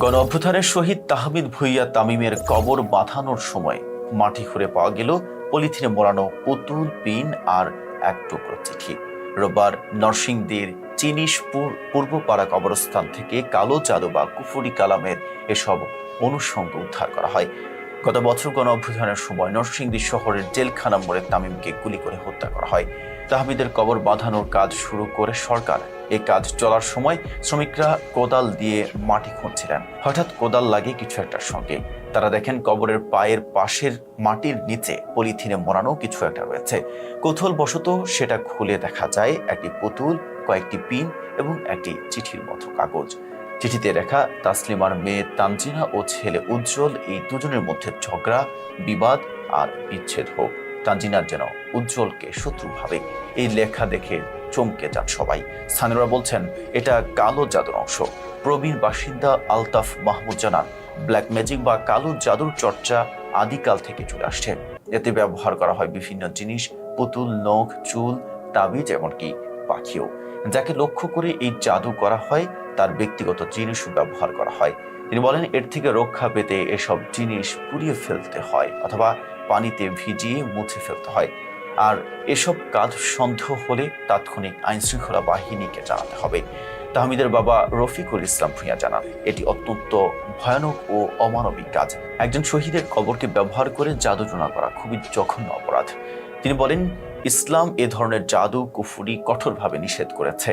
গণ অভ্যুত্থানের শহীদ তাহমিদ ভুইয়া তামিমের কবর বাঁধানোর সময় মাটি খুঁড়ে পাওয়া গেল পলিথিনে মোড়ানো পুতুল, পিন আর এক টুকরো চিঠি। রোববার নরসিংদীর চিনিশপুর পূর্বপাড়া কবরস্থান থেকে কালো জাদু বা কুফুরি কালামের এসব অনুষঙ্গ উদ্ধার করা হয়। গত বছর গণ অভ্যুত্থানের সময় নরসিংদী শহরের জেলখানা মোড়ে তামিমকে গুলি করে হত্যা করা হয়। তাহমিদের কবর বাঁধানোর কাজ শুরু করে সরকার। এই কাজ চলার সময় শ্রমিকরা কোদাল দিয়ে মাটি খুঁড়ছিলেন। হঠাৎ কোদাল লাগে কিছু একটার সঙ্গে। তারা দেখেন কবরের পায়ের পাশের মাটির নিচে পলিথিনে মোড়ানো কিছু একটা রয়েছে। কৌতূহল বশত সেটা খুলে দেখা যায় একটি পুতুল, কয়েকটি পিন এবং একটি চিঠির মতো কাগজ। চিঠিতে লেখা, তাসলিমার মেয়ে তানজিনা ও ছেলে উজ্জ্বল এই দুজনের মধ্যে ঝগড়া, বিবাদ আর বিচ্ছেদ হোক। তানজিনার যেন উজ্জ্বলকে শত্রু ভাবে। এই লেখা দেখে চমকে যান সবাই। স্থানীয়রা বলছেন, এটা কালো জাদুর অংশ। প্রবীণ বাসিন্দা আলতাফ মাহমুদ জানান, ব্ল্যাক ম্যাজিক বা কালো জাদুর চর্চা আদিকাল থেকে চলে আসছে। এতে ব্যবহার করা হয় বিভিন্ন জিনিস, পুতুল, নখ, চুল, তাবিজ এমনকি পাখিও। যাকে লক্ষ্য করে এই জাদু করা হয়, তার ব্যক্তিগত জিনিসও ব্যবহার করা হয়। তিনি বলেন, এর থেকে রক্ষা পেতে এসব জিনিস পুড়িয়ে ফেলতে হয় অথবা পানিতে ভিজিয়ে মুছে ফেলতে হয়। আর এসব কাজ সন্দেহ হলে তাৎক্ষণিক আইন শৃঙ্খলা বাহিনীকে জানাতে হবে। তাহমিদের বাবা রফিকুল ইসলাম ভূঁইয়া জানান, এটি অত্যন্ত ভয়ানক ও অমানবিক কাজ। একজন শহীদের কবরকে ব্যবহার করে জাদুটনা করা খুবই জঘন্য অপরাধ। তিনি বলেন, ইসলাম এ ধরনের জাদু কুফুরি কঠোরভাবে নিষেধ করেছে।